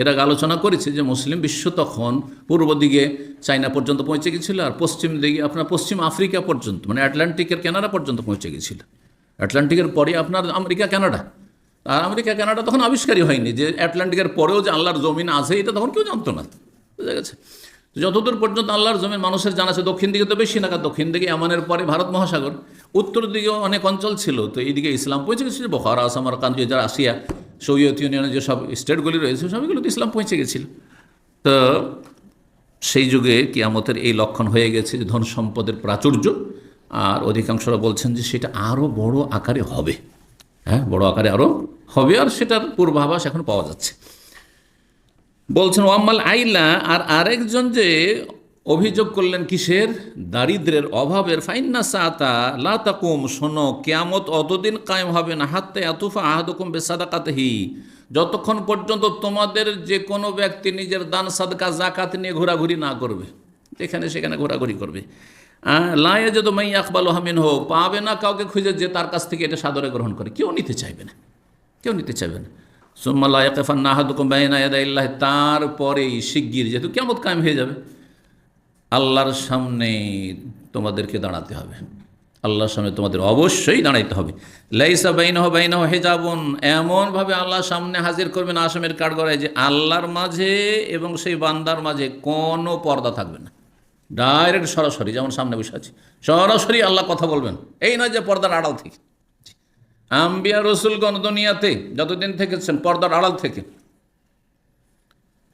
এর আগে আলোচনা করেছি যে মুসলিম বিশ্ব তখন পূর্ব দিকে চায়না পর্যন্ত পৌঁছে গেছিল আর পশ্চিম দিকে আপনার পশ্চিম আফ্রিকা পর্যন্ত মানে আটলান্টিকের কানাডা পর্যন্ত পৌঁছে গেছিল। আটলান্টিকের পরে আপনার আমেরিকা, কানাডা। আর আমেরিকা, কানাডা তখন আবিষ্কারই হয়নি যে আটলান্টিকের পরেও যে আল্লাহর জমিন আছে, এটা তখন কেউ জানতো না। বুঝা গেছে? যতদূর পর্যন্ত আল্লাহর জমিন মানুষের জানা আছে, দক্ষিণ দিকে তো বেশি না দক্ষিণ দিকে আমানের পরে ভারত মহাসাগর, উত্তর দিকেও অনেক অঞ্চল ছিল। তো এইদিকে ইসলাম পৌঁছে গেছিল বখারা, আসাম, আর কান্দি যারা আসিয়া সোভিয়েত ইউনিয়নের যে সব স্টেটগুলি রয়েছে সবগুলোতে ইসলাম পৌঁছে গেছিল। তো সেই যুগে কিয়ামতের এই লক্ষণ হয়ে গেছে যে ধন সম্পদের প্রাচুর্য, আর অধিকাংশরা বলছেন যে সেটা আরও বড় আকারে হবে। হ্যাঁ বড় আকারে আরও হবে, আর সেটার পূর্বাভাস এখন পাওয়া যাচ্ছে। বলছেন, ওয়াম্মাল আইলা আর আরেকজন যে অভিযোগ করলেন কিসের? দারিদ্রের অভাবের। ফাইন্না সাতা লা তাকুম, শোনো, কেয়ামত অতদিন কায়েম হবে না। হাত্তে আতুফা আহাদুকুম বেসাদাকাতহি। যতক্ষণ পর্যন্ত তোমাদের যে কোনো ব্যক্তি নিজের দান, সাদকা জাকাত নিয়ে ঘোরাঘুরি না করবে এখানে সেখানে ঘোরাঘুরি করবে। লায়ে যে তো মাই আকবাল হামিন হোক পাবে না কাউকে খুঁজে যে তার কাছ থেকে এটা সাদরে গ্রহণ করে। কেউ নিতে চাইবে না। কেউ নিতে চাইবে না। সুম্মাল্লাহফান নাহাদুকুম বাইনা ইয়াদাইল্লাহ, তারপরেই শিগগির যেহেতু কেমন কায়েম হয়ে যাবে। আল্লাহর সামনে তোমাদেরকে দাঁড়াতে হবে। আল্লাহর সামনে তোমাদের অবশ্যই দাঁড়াইতে হবে। লাইসা বাইনহ বাইনহ হেজাবন, এমনভাবে আল্লাহর সামনে হাজির করবেন আসামের কাঠগড়ায় যে আল্লাহর মাঝে এবং সেই বান্দার মাঝে কোনো পর্দা থাকবে না। ডাইরেক্ট সরাসরি, যেমন সামনে বসে আছি, সরাসরি আল্লাহ কথা বলবেন। এই নয় যে পর্দার আড়াল থেকে। আম্বিয়া রসুলগণ দুনিয়াতে যতদিন থেকেছেন, পর্দার আড়াল থেকে।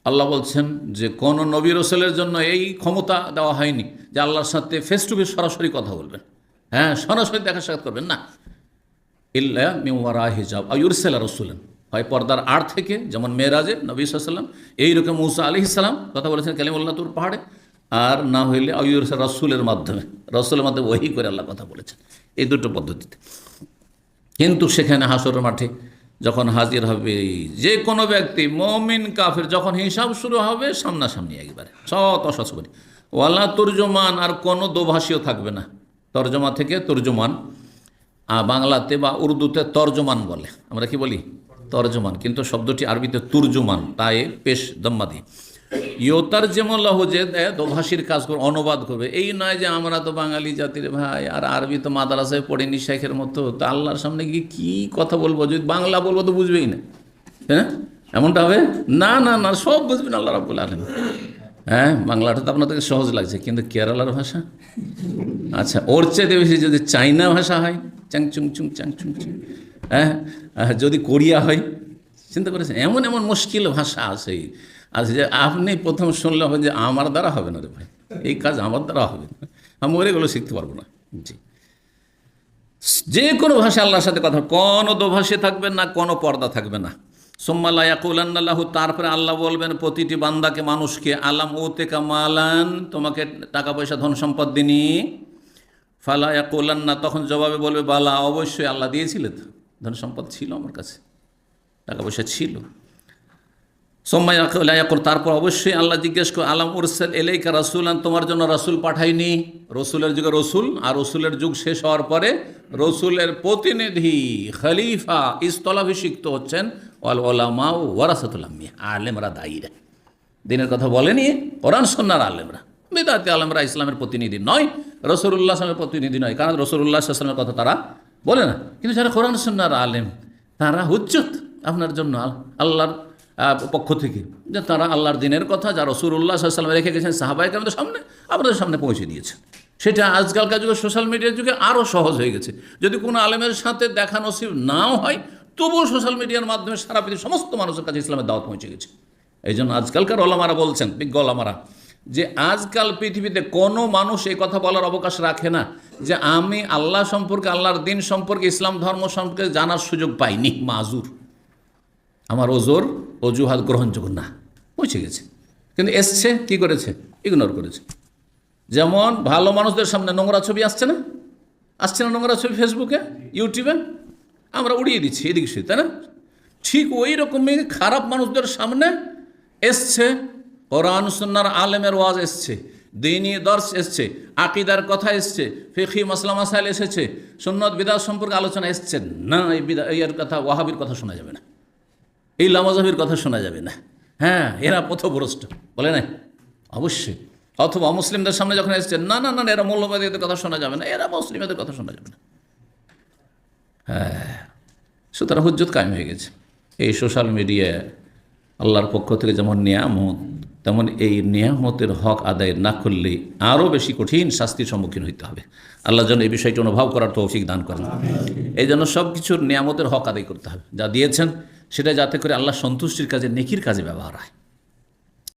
আল্লাহ বলছেন যে কোন নবী রসুলের জন্য এই ক্ষমতা দেওয়া হয়নি যে আল্লাহর সাথে ফেস টু ফেস সরাসরি কথা বলবেন। হ্যাঁ সরাসরি দেখা সাক্ষাৎ করবেন না। ইল্লা মিওয়ারা হিজাব। আয়ুরসেলা রসুলেন। হয় পর্দার আড় থেকে, যেমন মেয়েরাজে নবী সাল্লাম এইরকম মুসা আলি ইসলাম কথা বলেছেন কালিমুল্লাহ তুর পাহাড়ে। আর না হইলে আয়ুর রসুলের মাধ্যমে রসুলের মাধ্যমে ওই করে আল্লাহ কথা বলেছেন। এই দুটো পদ্ধতিতে। কিন্তু সেখানে হাসরের মাঠে যখন হাজির হবে যে কোনো ব্যক্তি, মমিন, কাফের, যখন হিসাব শুরু হবে সামনাসামনি একবারে, সৎ অসৎ করে ওয়াল্লা তর্জমান, আর কোনো দোভাষীও থাকবে না। তর্জমা থেকে তর্জমান বাংলাতে বা উর্দুতে তর্জমান বলে। আমরা কি বলি? তর্জমান, কিন্তু শব্দটি আরবিতে তুর্জমান, তাই পেশ দম্মা দিই ইয়োতার যেমন লহ যে দোভাষীর কাজ করবে, অনুবাদ করবে। এই নয় যে আমরা তো বাঙালি জাতির ভাই, আর আরবি তো মাদ্রাসায় পড়েনি শেখের মতো। তো আল্লাহর সামনে গিয়ে কী কথা বলব? যদি বাংলা বলব তো বুঝবেই না। হ্যাঁ? এমনটা হবে? না না না, সব বুঝবেন আল্লাহ রাবুল আলম হ্যাঁ বাংলাটা তো আপনাদেরকে সহজ লাগছে, কিন্তু কেরালার ভাষা? আচ্ছা ওর চেয়ে বেশি যদি চাইনা ভাষা হয়, চুং চুং চ্যাং চুং চুং হ্যাঁ? যদি কোরিয়া হয়, চিন্তা করেছেন? এমন এমন মুশকিল ভাষা আছে। আচ্ছা যে আপনি প্রথম শুনলে হবে যে আমার দ্বারা হবে না রে ভাই। এই কাজ আমার দ্বারা হবে না। আমি ওর এগুলো শিখতে পারব না। জি। যে কোনো ভাষা আল্লাহর সাথে কথা কোনো দোভাষে থাকবে না, কোনো পর্দা থাকবে না। সোম্মাল্লাহ তারপরে আল্লাহ বলবেন, প্রতিটি বান্দাকে, মানুষকে, আলাম ওতে কামালান তোমাকে টাকা পয়সা, ধন সম্পদ দিনি। ফালা ইয়াকুলান্না, তখন জবাবে বলবে, বালা, অবশ্যই আল্লাহ দিয়েছিলে তো। ধন সম্পদ ছিল আমার কাছে। টাকা পয়সা ছিল। সোম্মাই কর তারপর অবশ্যই আল্লাহ জিজ্ঞেস করে, আলাম উরসেল এলাইকা রাসুলান? তোমার জন্য রাসুল পাঠাইনি। রসুলের যুগে রসুল, আর রসুলের যুগ শেষ হওয়ার পরে রসুলের প্রতিনিধি খলিফা ইস্তলাভিষিক্ত হচ্ছেন ওয়াল ওলামা ওয়ারাসাতুল্লামিয়া আলেমরা দায়ীরা। দিনের কথা বলেনি কোরআন সন্ন্যার আলেমরা। বেদাতে আলেমরা ইসলামের প্রতিনিধি নয় রসুল্লাহ আসলামের প্রতিনিধি নয়, কারণ রসুল্লাহ আসলামের কথা তারা বলে না। কিন্তু যারা কোরআন সন্ন্যার আলেম, তারা হুজ্জত। আপনার জন্য আল্লাহর পক্ষ থেকে, যে তারা আল্লাহর দিনের কথা, যা রসুল্লাহ সাল্লাম রেখে গেছেন সাহাবাই আমাদের সামনে আপনাদের সামনে পৌঁছে দিয়েছে। সেটা আজকালকার যুগে সোশ্যাল মিডিয়ার যুগে আরও সহজ হয়ে গেছে। যদি কোনো আলেমের সাথে দেখা নসিব নাও হয়, তবুও সোশ্যাল মিডিয়ার মাধ্যমে সারা পৃথিবীর সমস্ত মানুষের কাছে ইসলামের দাওয়াত পৌঁছে গেছে। এই জন্য আজকালকার ওলামারা বলছেন, বিজ্ঞ ওলামারা, যে আজকাল পৃথিবীতে কোনো মানুষ এই কথা বলার অবকাশ রাখে না, যে আমি আল্লাহ সম্পর্কে, আল্লাহর দিন সম্পর্কে, ইসলাম ধর্ম সম্পর্কে জানার সুযোগ পাইনি, মাজুর। আমার ওজোর অজুহাত গ্রহণযোগ্য না। পৌঁছে গেছে। কিন্তু এসছে, কি করেছে? ইগনোর করেছে। যেমন ভালো মানুষদের সামনে নোংরা ছবি আসছে না? আসছে না নোংরা ছবি ফেসবুকে ইউটিউবে আমরা উড়িয়ে দিচ্ছি এদিক সে তাই না? ঠিক ওই রকমই খারাপ মানুষদের সামনে এসছে, কোরআন সুন্নার আলেমের ওয়াজ এসছে, দিনী দর্শ এসছে, আকিদার কথা এসছে ফিখি মাসলা মাসাইল এসেছে, সুন্নত বিদাত সম্পর্কে আলোচনা এসছে। না, এই বিদা এর কথা, ওয়াহাবির কথা শোনা যাবে না। এই লামাজাবির কথা শোনা যাবে না। হ্যাঁ এরা পথভ্রষ্ট। বলে না অবশ্যই। অথবা অমুসলিমদের সামনে যখন এসছেন না না না এরা মৌলবাদীদের কথা শোনা যাবে না। এরা মুসলিমদের কথা শোনা যাবে না। হ্যাঁ সুতরাং হুজ্জত কায়েম হয়ে গেছে। এই সোশ্যাল মিডিয়ায় আল্লাহর পক্ষ থেকে যেমন নিয়ামত তেমন এই নিয়ামতের হক আদায় না করলে আরও বেশি কঠিন শাস্তির সম্মুখীন হইতে হবে। আল্লাহ যেন এই বিষয়টি অনুভব করার তৌফিক দান করেন। এই জন্য সব কিছুর নিয়ামতের হক আদায় করতে হবে। যা দিয়েছেন সেটা যাতে করে আল্লাহ সন্তুষ্টির কাজে নেকির কাজে ব্যবহার হয়।